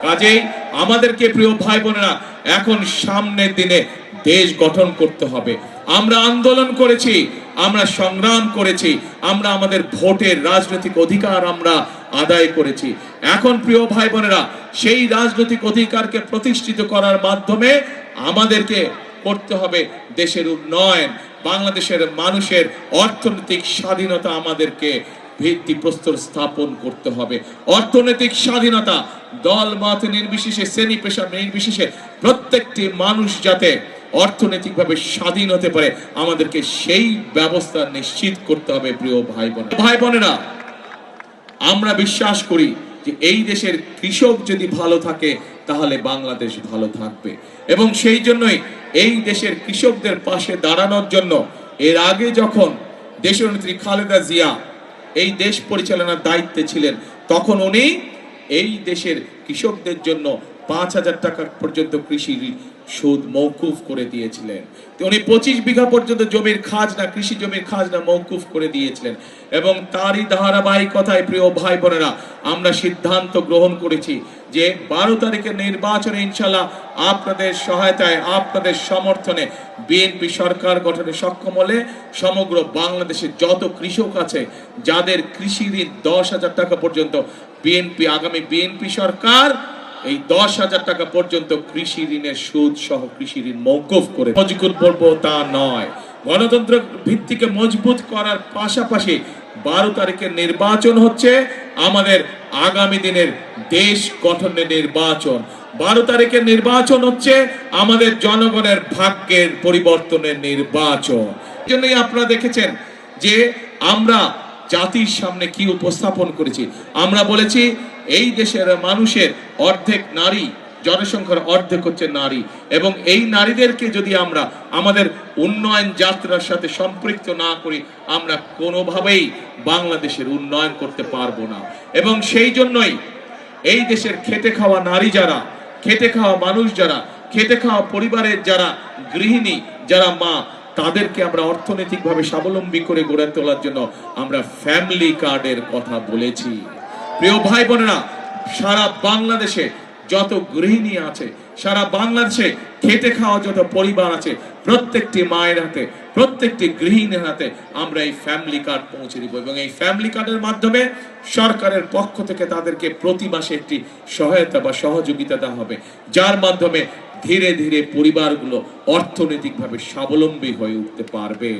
কাজেই আমাদেরকে প্রিয় ভাই বোনেরা এখন সামনের দিনে দেশ গঠন করতে হবে। আমরা আন্দোলন করেছি, আমরা সংগ্রাম করেছি, আমরা আমাদের ভোটের রাজনৈতিক অধিকার আমরা আদায় করেছি। এখন প্রিয় ভাই বোনেরা সেই রাজনৈতিক অধিকারকে প্রতিষ্ঠিত করার মাধ্যমে আমাদেরকে করতে হবে দেশের উন্নয়ন, বাংলাদেশের মানুষের অর্থনৈতিক স্বাধীনতা আমাদেরকে ভিত্তিপ্রস্তর স্থাপন করতে হবে। অর্থনৈতিক স্বাধীনতা, দল মত নির্বিশেষে, শ্রেণি পেশা নির্বিশেষে প্রত্যেকটি মানুষ যাতে অর্থনৈতিকভাবে স্বাধীন হতে পারে, আমাদেরকে সেই ব্যবস্থা নিশ্চিত করতে হবে, প্রিয় ভাই বোন ভাই বোনেরা আমরা বিশ্বাস করি যে এই দেশের কৃষক যদি ভালো থাকে, তাহলে বাংলাদেশ ভালো থাকবে। এবং সেই জন্যই এই দেশের কৃষকদের পাশে দাঁড়ানোর জন্য, এর আগে যখন দেশনেত্রী খালেদা জিয়া এই দেশ পরিচালনার দায়িত্বে ছিলেন তখন উনি এই দেশের কৃষকদের জন্য পাঁচ হাজার টাকা পর্যন্ত কৃষি সুদ মৌকুফ করে দিয়েছিলেন। উনি পঁচিশ বিঘা পর্যন্ত জমির খাজনা, কৃষি জমির খাজনা মৌকুফ করে দিয়েছিলেন। এবং তারই ধারাবাহিকতায়, প্রিয় ভাই বোনেরা আমরা সিদ্ধান্ত গ্রহণ করেছি যে বারো তারিখের নির্বাচনে ইনশাল্লাহ আপনাদের সহায়তায়, আপনাদের সমর্থনে বিএনপি সরকার গঠনে সক্ষম হলে সমগ্র বাংলাদেশে যত কৃষক আছে, যাদের কৃষি ঋণ দশ হাজার টাকা পর্যন্ত বিএনপি, আগামী বিএনপি সরকার এই দশ হাজার টাকা পর্যন্ত কৃষি ঋণের সুদ সহ কৃষি ঋণ মৌকুফ করে মজবুত করব তা নয়। গণতন্ত্র ভিত্তিকে মজবুত করার পাশাপাশি বারো তারিখের নির্বাচন হচ্ছে। আমাদের আগামী দিনের দেশ গঠনের নির্বাচন। বারো তারিখের নির্বাচন হচ্ছে আমাদের জনগণের ভাগ্যের পরিবর্তনের নির্বাচন। জন্যই আপনারা দেখেছেন যে আমরা জাতির সামনে কি উপস্থাপন করেছি? আমরা বলেছি, এই দেশের মানুষের অর্ধেক নারী, জনসংখ্যার অর্ধেক হচ্ছে নারী। এবং এই নারীদেরকে যদি আমরা আমাদের উন্নয়ন যাত্রার সাথে সম্পৃক্ত না করি, আমরা কোনোভাবেই বাংলাদেশের উন্নয়ন করতে পারব না। এবং সেই জন্যই এই দেশের খেতে খাওয়া নারী যারা খেতে খাওয়া মানুষ যারা খেতে খাওয়া পরিবারের যারা গৃহিণী, যারা মা তাদেরকে আমরা অর্থনৈতিকভাবে স্বাবলম্বী করে গড়ে তোলার জন্য আমরা ফ্যামিলি কার্ডের কথা বলেছি। প্রিয় ভাই বোনেরা, সারা বাংলাদেশে যত গৃহিণী আছে, সারা বাংলাদেশে খেটে খাওয়া যত পরিবার আছে, প্রত্যেকটি মায়ের হাতে, প্রত্যেকটি গৃহিণীর হাতে আমরা এই ফ্যামিলি কার্ড পৌঁছে দিব এবং এই ফ্যামিলি কার্ডের মাধ্যমে সরকারের পক্ষ থেকে তাদেরকে প্রতি মাসে একটি সহায়তা বা সহযোগিতা দেওয়া হবে। যার মাধ্যমে ধীরে ধীরে পরিবারগুলো অর্থনৈতিকভাবে স্বাবলম্বী হয়ে উঠতে পারবে।